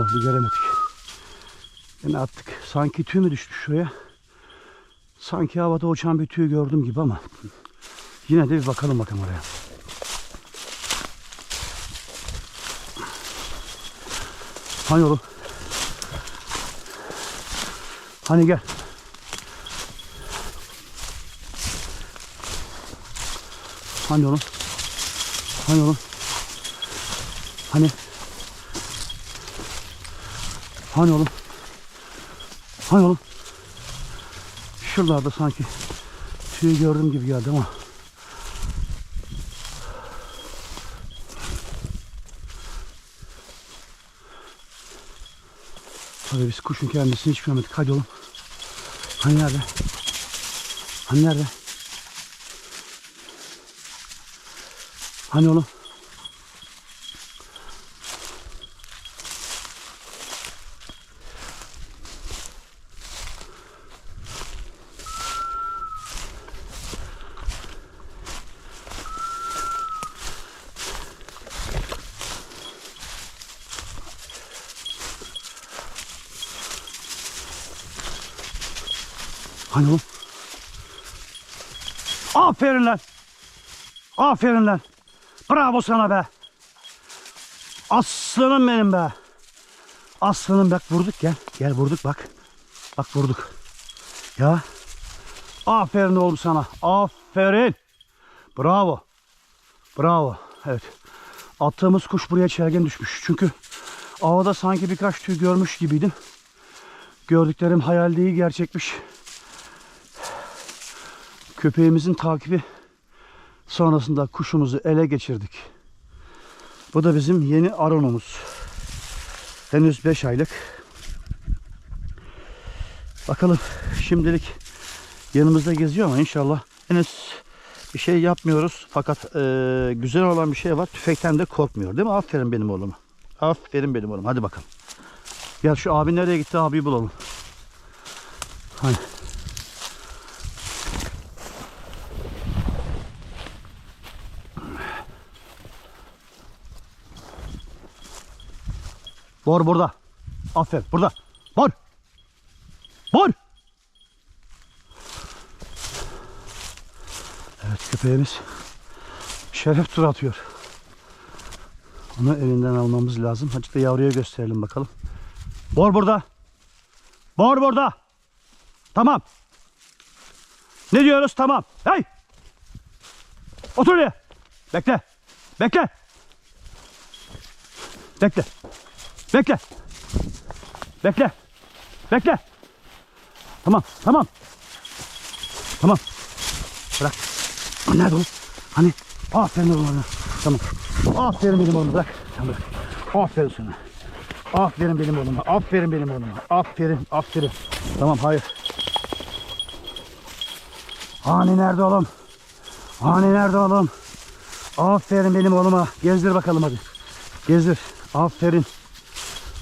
oldu göremedik. Yine attık. Sanki tüy mü düştü şuraya? Sanki havada uçan bir tüy gördüm gibi ama yine de bir bakalım bakalım oraya. Hani oğlum? Hani gel. Hani oğlum? Hani oğlum? Hani? Hani oğlum? Hani oğlum? Şuralarda sanki tüy gördüm gibi geldi ama. Tabii biz kuşun kendisini hiç görmedik. Hadi oğlum. Hani nerede? Hani nerede? Hani oğlum? Hani oğlum? Aferin lan. Aferin lan. Bravo sana be. Aslanım benim be. Aslanım bak vurduk gel. Gel vurduk bak. Bak vurduk. Ya. Aferin oğlum sana. Aferin. Bravo. Bravo. Evet. Attığımız kuş buraya çelgen düşmüş. Çünkü havada sanki birkaç tüy görmüş gibiydim. Gördüklerim hayal değil gerçekmiş. Köpeğimizin takibi sonrasında kuşumuzu ele geçirdik. Bu da bizim yeni aronomuz. Henüz 5 aylık. Bakalım şimdilik yanımızda geziyor ama inşallah henüz bir şey yapmıyoruz. Fakat e, güzel olan bir şey var. Tüfekten de korkmuyor değil mi? Aferin benim oğluma. Aferin benim oğlum. Hadi bakalım. Gel şu abi nereye gitti abi bulalım. Hani. Bor burada. Aferin burada. Bor. Bor. Evet köpeğimiz şeref tur atıyor. Onu elinden almamız lazım. Hadi da yavruya gösterelim bakalım. Bor burada. Bor burada. Tamam. Ne diyoruz? Tamam. Hey. Otur oraya. Bekle. Bekle. Bekle. Bekle. Bekle. Bekle. Tamam. Tamam. Tamam. Bırak. Nerede o? Hani? Aferin oğlum ona. Tamam. Aferin benim oğlum. Bırak. Tamam bırak. Aferin sana. Aferin benim oğluma. Aferin benim oğluma. Aferin. Aferin. Tamam hayır. Hani nerede oğlum? Hani nerede oğlum? Aferin benim oğluma. Gezdir bakalım hadi. Gezdir. Aferin.